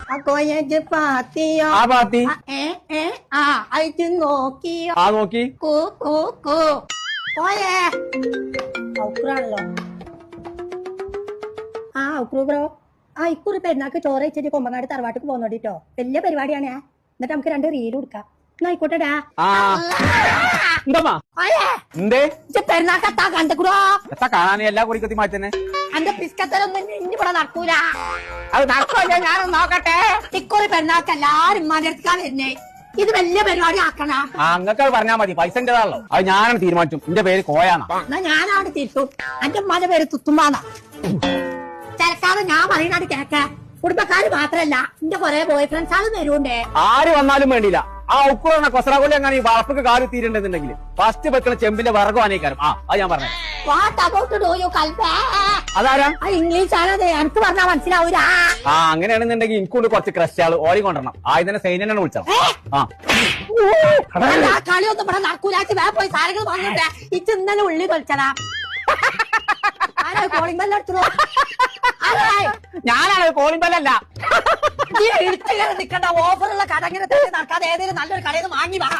ആ കോയജ് പാത്തിയോ? ആ പാത്തി. ആ, ഏ ഏ ആ അയച്ച് നോക്കിയോ? ആ നോക്കി. കൂ കൂ കൂ. കോയേ ഔക്രാണല്ലോ ആ ഔക്രു ബ്രോ. ആ ഇക്കുറി പെരുന്നാൾക്ക് ചോറ് വെച്ചിട്ട് കൊമ്പങ്ങാട് തറവാട്ടിക്ക് പോകുന്നോണ്ടിട്ടോ വലിയ പരിപാടിയാണ്. എന്നിട്ട് നമുക്ക് രണ്ട് റീൽ കൊടുക്കാം. എന്നാ ആയിക്കോട്ടെടാ എന്തമ്മാ കോയേ എന്തേ? ഇജ്ജ് പെരുന്നാക്കത്താ കണ്ടുകൂടോ എത്താ കാണാൻ എല്ലാ കുറിക്കത്തി മാറ്റന്നെ. അന്റെ പിസ്കത്തരൊന്നും ഇനി ഇവിടെ നടക്കൂല. അത് നടക്കൂല ഞാനൊന്ന് നോക്കട്ടെ. ഇക്കുറി പെരുന്നാക്ക് എല്ലാരും ഉമ്മാന്റെ വരുന്നേ ഇത് വലിയ പരിപാടി ആക്കണ. ആ അങ്ങക്ക് അത് പറഞ്ഞാ മതി. പൈസ എന്റേതാണല്ലോ അത് ഞാനാണ് തീരുമാനിച്ചു എന്റെ പേര് കോയാണ് എന്നാ ഞാനാണ് തിരിച്ചു എന്റെ ഉമ്മാന്റെ പേര് തുത്തുമ്മാന്നാ. ചെലക്കാതെ ഞാൻ പറയുന്നത് കേക്ക. കുടുംബക്കാര് മാത്രല്ല എന്റെ കൊറേ ബോയ് ഫ്രണ്ട്സ് ആണ് വരുണ്ടേ ആര് വന്നാലും വേണ്ടില്ല ആ ഉക്കുറന്ന കൊസറാകൊല്ലി അങ്ങനെ ഈ വളപ്പൊക്കെ കാൽ തീരണ്ടെന്നുണ്ടെങ്കിൽ ഫസ്റ്റ് വെക്കണ ചെമ്പിന്റെ വിറകു അനേക്കാരും ആ അത് ഞാൻ പറഞ്ഞു. വാട്ട് അബൌട്ട് ഡു യു കൽബേ അതാരാ? ആ ഇംഗ്ലീഷ് ആണത് എനിക്ക് പറഞ്ഞാ മനസ്സിലാവൂല. ആ അങ്ങനെയാണെന്നുണ്ടെങ്കിൽ എനിക്കൊണ്ട് കുറച്ച് ക്രസ്റ്റാൾ ഓടി കൊണ്ടുവരണം. ആദ്യം സൈന്യനെ വിളിച്ചത്. ആ. ആ കളിയൊന്നും ഇവിടെ നടക്കൂലാച്ച് വേ പോയി സാരങ്ങൾ വാങ്ങിട്ടെ. ഇച്ച് ഇന്നലെ ഉള്ളി കളിച്ചടാ ആരാ കോളിംഗ് ബെല്ലടിച്ചതോ ഞാനാണ് കോളിംഗ് ബെല്ലല്ല ഈ ഇടുത്തിങ്ങനെ നിൽക്കണ്ട ഓഫറുള്ള കട ഇങ്ങനെ തന്നെ നടക്കാതെ ഏതെങ്കിലും നല്ലൊരു കടയിൽ നിന്ന് വാങ്ങി വാ.